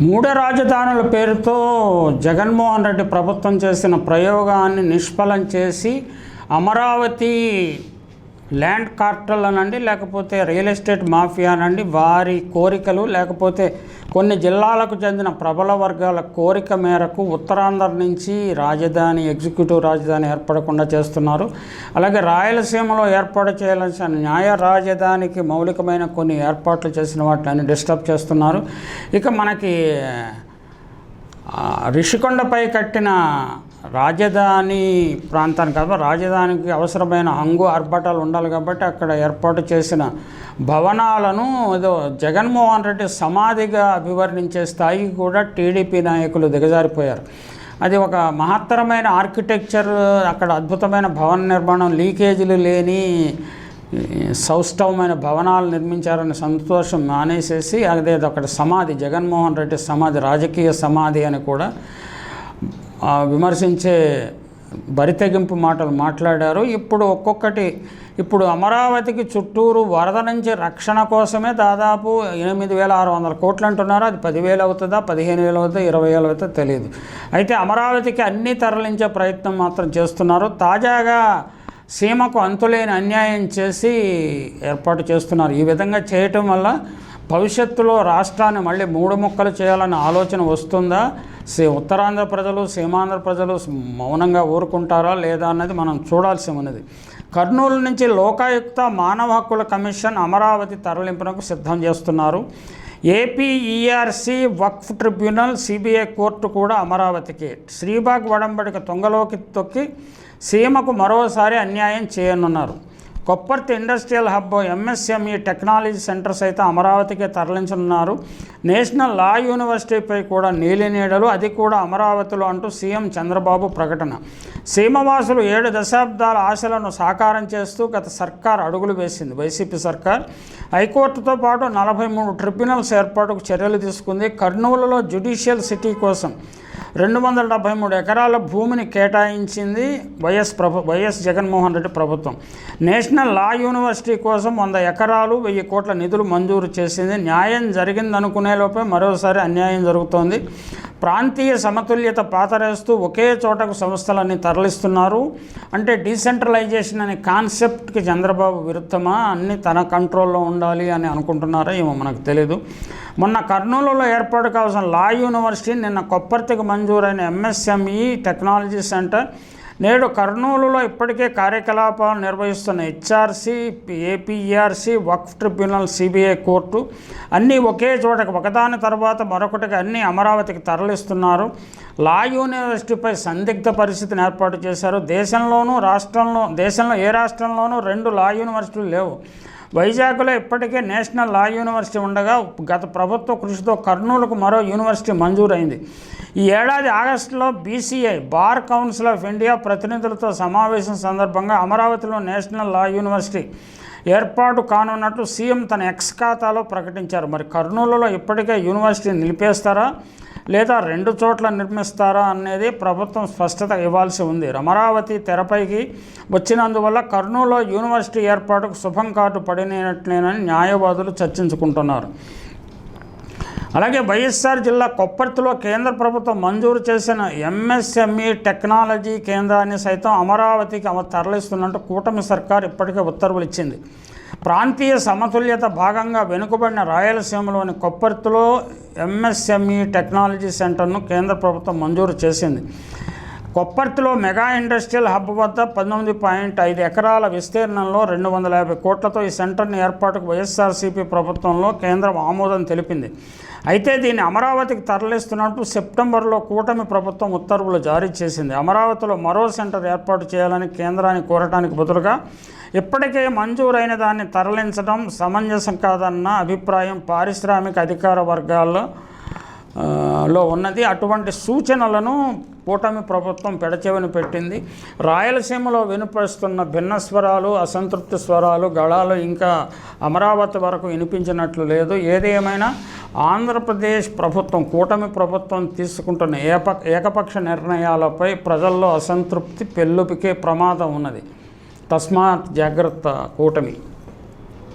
మూడు రాజధానుల పేరుతో జగన్మోహన్ రెడ్డి ప్రభుత్వం చేసిన ప్రయోగాన్ని నిష్ఫలం చేసి అమరావతి ల్యాండ్ కార్టల్ అనండి లేకపోతే రియల్ ఎస్టేట్ మాఫియా అనండి వారి కోరికలు లేకపోతే కొన్ని జిల్లాలకు చెందిన ప్రబల వర్గాల కోరిక మేరకు ఉత్తరాంధ్ర నుంచి రాజధాని ఎగ్జిక్యూటివ్ రాజధాని ఏర్పడకుండా చేస్తున్నారు. అలాగే రాయలసీమలో ఏర్పాటు చేయాల్సిన న్యాయ రాజధానికి మౌలికమైన కొన్ని ఏర్పాట్లు చేసిన వాటిని డిస్టర్బ్ చేస్తున్నారు. ఇక మనకి రిషికొండపై కట్టిన రాజధాని ప్రాంతానికి కదా రాజధానికి అవసరమైన హంగు ఆర్భటాలు ఉండాలి కాబట్టి అక్కడ ఏర్పాటు చేసిన భవనాలను ఏదో జగన్మోహన్ రెడ్డి సమాధిగా అభివర్ణించే స్థాయికి కూడా టీడీపీ నాయకులు దిగజారిపోయారు. అది ఒక మహత్తరమైన ఆర్కిటెక్చర్ అక్కడ అద్భుతమైన భవన నిర్మాణం లీకేజీలు లేని సౌష్టవమైన సౌష్ఠవమైన భవనాలు నిర్మించారని సంతోషం మానేసేసి అదే అక్కడ సమాధి జగన్మోహన్ రెడ్డి సమాధి రాజకీయ సమాధి అని కూడా విమర్శించే బరితెగింపు మాటలు మాట్లాడారు. ఇప్పుడు ఒక్కొక్కటి ఇప్పుడు అమరావతికి చుట్టూరు వరద నుంచి రక్షణ కోసమే దాదాపు ఎనిమిది వేల ఆరు వందల కోట్లు అంటున్నారు అది పదివేలు అవుతుందా పదిహేను వేలు అవుతుందా ఇరవై వేలు అవుతుందో తెలియదు అయితే అమరావతికి అన్నీ తరలించే ప్రయత్నం మాత్రం చేస్తున్నారు. తాజాగా సీమకు అంతులేని అన్యాయం చేసి ఏర్పాటు చేస్తున్నారు. ఈ విధంగా చేయటం వల్ల భవిష్యత్తులో రాష్ట్రాన్ని మళ్ళీ మూడు ముక్కలు చేయాలన్న ఆలోచన వస్తుందా? సే ఉత్తరాంధ్ర ప్రజలు సీమాంధ్ర ప్రజలు మౌనంగా ఊరుకుంటారా లేదా అన్నది మనం చూడాల్సి ఉన్నది కర్నూలు నుంచి లోకాయుక్త మానవ హక్కుల కమిషన్ అమరావతి తరలింపునకు సిద్ధం చేస్తున్నారు. ఏపీఈఆర్సీ వక్ఫ్ ట్రిబ్యునల్ సిబిఐ కోర్టు కూడా అమరావతికి. శ్రీబాగ్ వడంబడిక తొంగలోకి తొక్కి సీమకు మరోసారి అన్యాయం చేయనున్నారు. Kopparthi industrial hub MSME technology center సైతం అమరావతికి తరలించనున్నారు. నేషనల్ లా యూనివర్సిటీపై కూడా నీలినీడలు అది కూడా అమరావతిలో అంటూ సీఎం చంద్రబాబు ప్రకటన. సీమవాసులు ఏడు దశాబ్దాల ఆశలను సాకారం చేస్తూ గత సర్కార్ అడుగులు వేసింది. వైసీపీ సర్కార్ హైకోర్టుతో పాటు నలభై మూడు ట్రిబ్యునల్స్ ఏర్పాటుకు చర్యలు తీసుకుంది. కర్నూలులో జ్యుడిషియల్ సిటీ కోసం రెండు వందల డెబ్బై మూడు ఎకరాల భూమిని కేటాయించింది వైఎస్ ప్రభు వైఎస్ జగన్మోహన్ రెడ్డి ప్రభుత్వం. నేషనల్ లా యూనివర్సిటీ కోసం వంద ఎకరాలు వెయ్యి కోట్ల నిధులు మంజూరు చేసింది. న్యాయం జరిగిందనుకునే లోపే మరోసారి అన్యాయం జరుగుతోంది. ప్రాంతీయ సమతుల్యత పాతరేస్తూ ఒకే చోటకు సంస్థలన్నీ తరలిస్తున్నారు. అంటే డీసెంట్రలైజేషన్ అనే కాన్సెప్ట్కి చంద్రబాబు విరుద్ధమా? అన్నీ తన కంట్రోల్లో ఉండాలి అని అనుకుంటున్నారా? ఏమో మనకు తెలియదు మొన్న కర్నూలులో ఏర్పాటు కావాల్సిన లా యూనివర్సిటీ నిన్న కొప్పర్తికి మంజూరైన ఎంఎస్ఎంఈ టెక్నాలజీ సెంటర్ నేడు కర్నూలులో ఇప్పటికే కార్యకలాపాలు నిర్వహిస్తున్న హెచ్ఆర్సీ ఏపీఆర్సీ వక్ఫ్ ట్రిబ్యునల్ సిబిఐ కోర్టు అన్నీ ఒకే చోటకు ఒకదాని తర్వాత మరొకటికి అన్నీ అమరావతికి తరలిస్తున్నారు. లా యూనివర్సిటీపై సందిగ్ధ పరిస్థితిని ఏర్పాటు చేశారు. దేశంలోనూ రాష్ట్రంలో దేశంలో ఏ రాష్ట్రంలోనూ రెండు లా యూనివర్సిటీలు లేవు. వైజాగ్లో ఇప్పటికే నేషనల్ లా యూనివర్సిటీ ఉండగా గత ప్రభుత్వ కృషితో కర్నూలుకు మరో యూనివర్సిటీ మంజూరైంది. ఈ ఏడాది ఆగస్టులో BCI bar council of India ప్రతినిధులతో సమావేశం సందర్భంగా అమరావతిలో నేషనల్ లా యూనివర్సిటీ ఏర్పాటు కానున్నట్లు సీఎం తన ఎక్స్ ఖాతాలో ప్రకటించారు. మరి కర్నూలులో ఇప్పటికే యూనివర్సిటీ నిలిపేస్తారా? లేదా రెండు చోట్ల నిర్మిస్తారా అనేది ప్రభుత్వం స్పష్టత ఇవ్వాల్సి ఉంది. అమరావతి తెరపైకి వచ్చినందువల్ల కర్నూలులో యూనివర్సిటీ ఏర్పాటుకు శుభం కార్డు పడినట్లేనని న్యాయవాదులు చర్చించుకుంటున్నారు. అలాగే వైఎస్ఆర్ జిల్లా కొప్పర్తిలో కేంద్ర ప్రభుత్వం మంజూరు చేసిన ఎంఎస్ఎంఈ టెక్నాలజీ కేంద్రాన్ని సైతం అమరావతికి అమ తరలిస్తున్నట్టు కూటమి సర్కార్ ఇప్పటికే ఉత్తర్వులు ఇచ్చింది. ప్రాంతీయ సమతుల్యత భాగంగా వెనుకబడిన రాయలసీమలోని కొప్పర్తిలో ఎంఎస్ఎంఈ టెక్నాలజీ సెంటర్ను కేంద్ర ప్రభుత్వం మంజూరు చేసింది. కొప్పర్తిలో మెగా ఇండస్ట్రియల్ హబ్ వద్ద పంతొమ్మిది పాయింట్ ఐదు ఎకరాల విస్తీర్ణంలో రెండు వందల యాభై కోట్లతో ఈ సెంటర్ని ఏర్పాటుకు వైఎస్ఆర్సీపీ ప్రభుత్వంలో కేంద్రం ఆమోదం తెలిపింది. అయితే దీన్ని అమరావతికి తరలిస్తున్నట్టు సెప్టెంబర్లో కూటమి ప్రభుత్వం ఉత్తర్వులు జారీ చేసింది. అమరావతిలో మరో సెంటర్ ఏర్పాటు చేయాలని కేంద్రాన్ని కోరటానికి బదులుగా ఇప్పటికే మంజూరైన దాన్ని తరలించడం సమంజసం కాదన్న అభిప్రాయం పారిశ్రామిక అధికార వర్గాల్లో లో ఉన్నది. అటువంటి సూచనలను కూటమి ప్రభుత్వం పెడచెవిన పెట్టింది. రాయలసీమలో వినిపిస్తున్న భిన్న స్వరాలు అసంతృప్తి స్వరాలు గళాలు ఇంకా అమరావతి వరకు వినిపించినట్లు లేదు. ఏది ఏమైనా ఆంధ్రప్రదేశ్ ప్రభుత్వం కూటమి ప్రభుత్వం తీసుకుంటున్న ఏప ఏకపక్ష నిర్ణయాలపై ప్రజల్లో అసంతృప్తి పెళ్ళుపికే ప్రమాదం ఉన్నది. తస్మాత్ జాగ్రత్త కూటమి.